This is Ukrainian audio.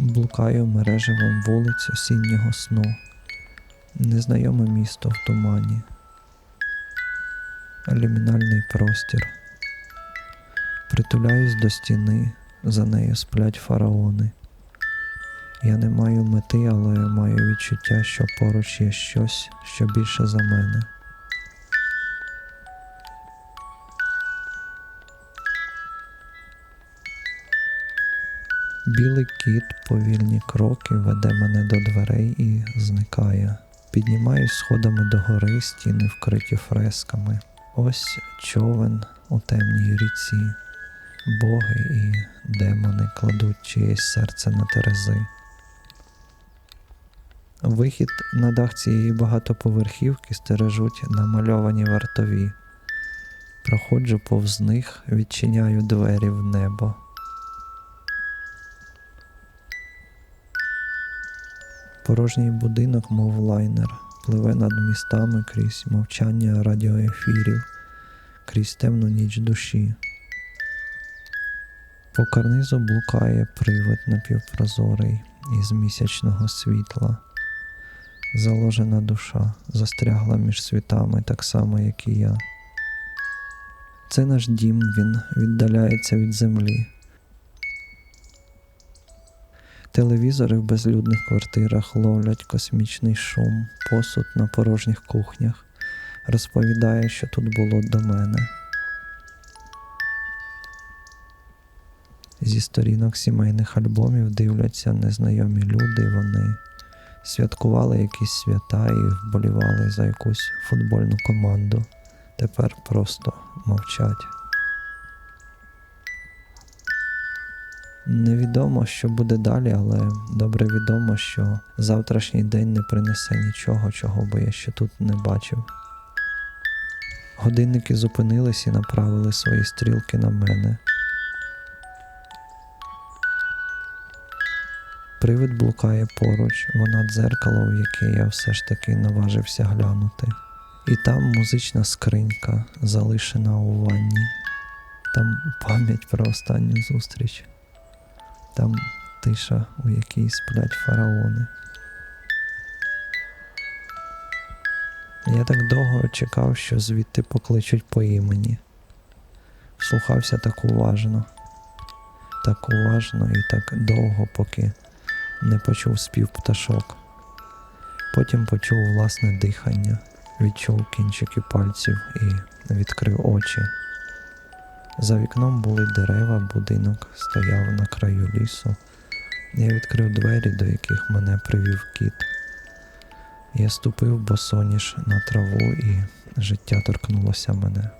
Блукаю мереживом вулиць осіннього сну, незнайоме місто в тумані, лімінальний простір. Притуляюсь до стіни, за нею сплять фараони. Я не маю мети, але маю відчуття, що поруч є щось, що більше за мене. Білий кіт, повільні кроки веде мене до дверей і зникає. Піднімаюсь сходами до гори, стіни вкриті фресками. Ось човен у темній ріці. Боги і демони кладуть чиєсь серце на терези. Вихід на дах цієї багатоповерхівки стережуть намальовані вартові. Проходжу повз них, відчиняю двері в небо. Порожній будинок, мов лайнер, пливе над містами крізь мовчання радіоефірів, крізь темну ніч душі. По карнизу блукає привид напівпрозорий із місячного світла. Заложена душа застрягла між світами так само, як і я. Це наш дім, він віддаляється від землі. Телевізори в безлюдних квартирах ловлять космічний шум, посуд на порожніх кухнях. Розповідає, що тут було до мене. Зі сторінок сімейних альбомів дивляться незнайомі люди, вони святкували якісь свята і вболівали за якусь футбольну команду. Тепер просто мовчать. Невідомо, що буде далі, але добре відомо, що завтрашній день не принесе нічого, чого би я ще тут не бачив. Годинники зупинились і направили свої стрілки на мене. Привид блукає поруч, вона дзеркало, в яке я все ж таки наважився глянути. І там музична скринька, залишена у ванні. Там пам'ять про останню зустріч. Там тиша, у якій сплять фараони. Я так довго чекав, що звідти покличуть по імені. Слухався так уважно, так уважно і так довго, поки не почув спів пташок. Потім почув власне дихання, відчув кінчики пальців і відкрив очі. За вікном були дерева, будинок стояв на краю лісу. Я відкрив двері, до яких мене привів кіт. Я ступив босоніж на траву, і життя торкнулося мене.